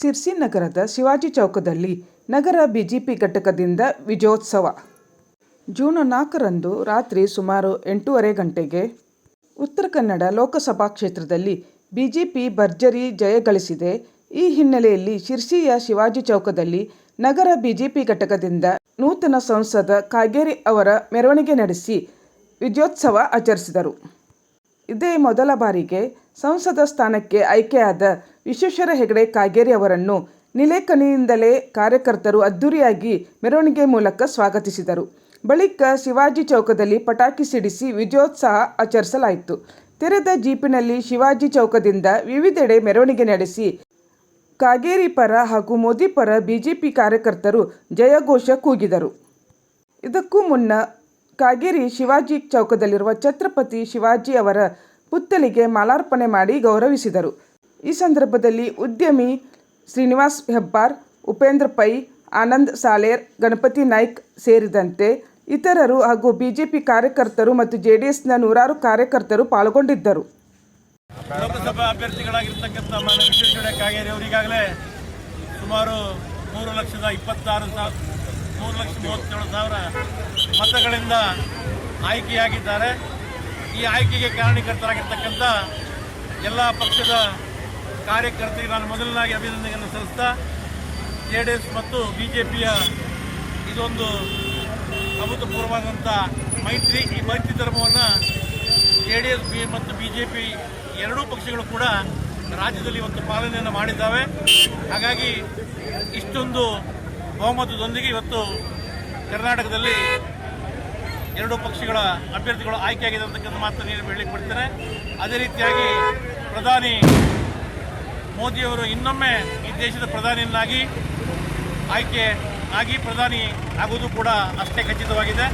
ಸಿರ್ಸಿ ನಗರದ ಶಿವಾಜಿ ಚೌಕದಲ್ಲಿ ನಗರ ಬಿಜೆಪಿ ಘಟಕದಿಂದ ವಿಜಯೋತ್ಸವ. ಜೂನ್ ನಾಲ್ಕರಂದು ರಾತ್ರಿ ಸುಮಾರು ಎಂಟೂವರೆ ಗಂಟೆಗೆ ಉತ್ತರ ಕನ್ನಡ ಲೋಕಸಭಾ ಕ್ಷೇತ್ರದಲ್ಲಿ ಬಿಜೆಪಿ ಭರ್ಜರಿ ಜಯ ಗಳಿಸಿದೆ. ಈ ಹಿನ್ನೆಲೆಯಲ್ಲಿ ಶಿರ್ಸಿಯ ಶಿವಾಜಿ ಚೌಕದಲ್ಲಿ ನಗರ ಬಿಜೆಪಿ ಘಟಕದಿಂದ ನೂತನ ಸಂಸದ ಕಾಗೇರಿ ಅವರ ಮೆರವಣಿಗೆ ನಡೆಸಿ ವಿಜಯೋತ್ಸವ ಆಚರಿಸಿದರು. ಇದೇ ಮೊದಲ ಬಾರಿಗೆ ಸಂಸದ ಸ್ಥಾನಕ್ಕೆ ಆಯ್ಕೆಯಾದ ವಿಶ್ವೇಶ್ವರ ಹೆಗಡೆ ಕಾಗೇರಿ ಅವರನ್ನು ನಿಲೇಕನಿಯಿಂದಲೇ ಕಾರ್ಯಕರ್ತರು ಅದ್ದೂರಿಯಾಗಿ ಮೆರವಣಿಗೆ ಮೂಲಕ ಸ್ವಾಗತಿಸಿದರು. ಬಳಿಕ ಶಿವಾಜಿ ಚೌಕದಲ್ಲಿ ಪಟಾಕಿ ಸಿಡಿಸಿ ವಿಜಯೋತ್ಸವ ಆಚರಿಸಲಾಯಿತು. ತೆರೆದ ಜೀಪಿನಲ್ಲಿ ಶಿವಾಜಿ ಚೌಕದಿಂದ ವಿವಿಧೆಡೆ ಮೆರವಣಿಗೆ ನಡೆಸಿ ಕಾಗೇರಿ ಪರ ಹಾಗೂ ಮೋದಿ ಪರ ಬಿಜೆಪಿ ಕಾರ್ಯಕರ್ತರು ಜಯಘೋಷ ಕೂಗಿದರು. ಇದಕ್ಕೂ ಮುನ್ನ ಕಾಗೇರಿ ಶಿವಾಜಿ ಚೌಕದಲ್ಲಿರುವ ಛತ್ರಪತಿ ಶಿವಾಜಿ ಅವರ ಪುತ್ತಲಿಗೆ ಮಾಲಾರ್ಪಣೆ ಮಾಡಿ ಗೌರವಿಸಿದರು. ಈ ಸಂದರ್ಭದಲ್ಲಿ ಉದ್ಯಮಿ ಶ್ರೀನಿವಾಸ್ ಹೆಬ್ಬಾರ್, ಉಪೇಂದ್ರ ಪೈ, ಆನಂದ್ ಸಾಲೇರ್, ಗಣಪತಿ ನಾಯ್ಕ್ ಸೇರಿದಂತೆ ಇತರರು ಹಾಗೂ ಬಿಜೆಪಿ ಕಾರ್ಯಕರ್ತರು ಮತ್ತು ಜೆಡಿಎಸ್ನ ನೂರಾರು ಕಾರ್ಯಕರ್ತರು ಪಾಲ್ಗೊಂಡಿದ್ದರು. ಲೋಕಸಭಾ ಅಭ್ಯರ್ಥಿಗಳಾಗಿರ್ತಕ್ಕಂಥ ಮಾನ್ಯ ವಿಶ್ವೇಶ್ವರ ಕಾಗೇರಿ ಅವರಿಗಾಗಲೇ ಸುಮಾರು ಮೂರು ಲಕ್ಷದ ಇಪ್ಪತ್ತಾರು ಸಾವಿರ ಮೂರು ಲಕ್ಷ ಮೂವತ್ತೇಳು ಸಾವಿರ ಮತಗಳಿಂದ ಆಯ್ಕೆಯಾಗಿದ್ದಾರೆ. ಈ ಆಯ್ಕೆಗೆ ಕಾರಣೀಕರ್ತರಾಗಿರ್ತಕ್ಕಂಥ ಎಲ್ಲ ಪಕ್ಷದ ಕಾರ್ಯಕರ್ತರಿಗೆ ನಾನು ಮೊದಲನಾಗಿ ಅಭಿನಂದನೆಯನ್ನು ಸಲ್ಲಿಸ್ತಾ ಜೆ ಡಿ ಎಸ್ ಮತ್ತು ಬಿ ಜೆ ಪಿಯ ಇದೊಂದು ಅಭೂತಪೂರ್ವವಾದಂಥ ಮೈತ್ರಿ, ಈ ಮೈತ್ರಿ ಧರ್ಮವನ್ನು ಜೆ ಡಿ ಎಸ್ ಬಿ ಮತ್ತು ಬಿ ಜೆ ಪಿ ಎರಡೂ ಪಕ್ಷಗಳು ಕೂಡ ರಾಜ್ಯದಲ್ಲಿ ಇವತ್ತು ಪಾಲನೆಯನ್ನು ಮಾಡಿದ್ದಾವೆ. ಹಾಗಾಗಿ ಇಷ್ಟೊಂದು ಬಹುಮತದೊಂದಿಗೆ ಇವತ್ತು ಕರ್ನಾಟಕದಲ್ಲಿ ಎರಡೂ ಪಕ್ಷಗಳ ಅಭ್ಯರ್ಥಿಗಳು ಆಯ್ಕೆಯಾಗಿದೆ ಅಂತಕ್ಕಂಥ ಮಾತನ್ನು ಹೇಳಿಕೊಡ್ತೇನೆ ಅದೇ ರೀತಿಯಾಗಿ ಪ್ರಧಾನಿ ಮೋದಿಯವರು ಇನ್ನೊಮ್ಮೆ ಈ ದೇಶದ ಪ್ರಧಾನಿಯನ್ನಾಗಿ ಆಯ್ಕೆ ಆಗಿ ಪ್ರಧಾನಿ ಆಗುವುದು ಕೂಡ ಅಷ್ಟೇ ಖಚಿತವಾಗಿದೆ.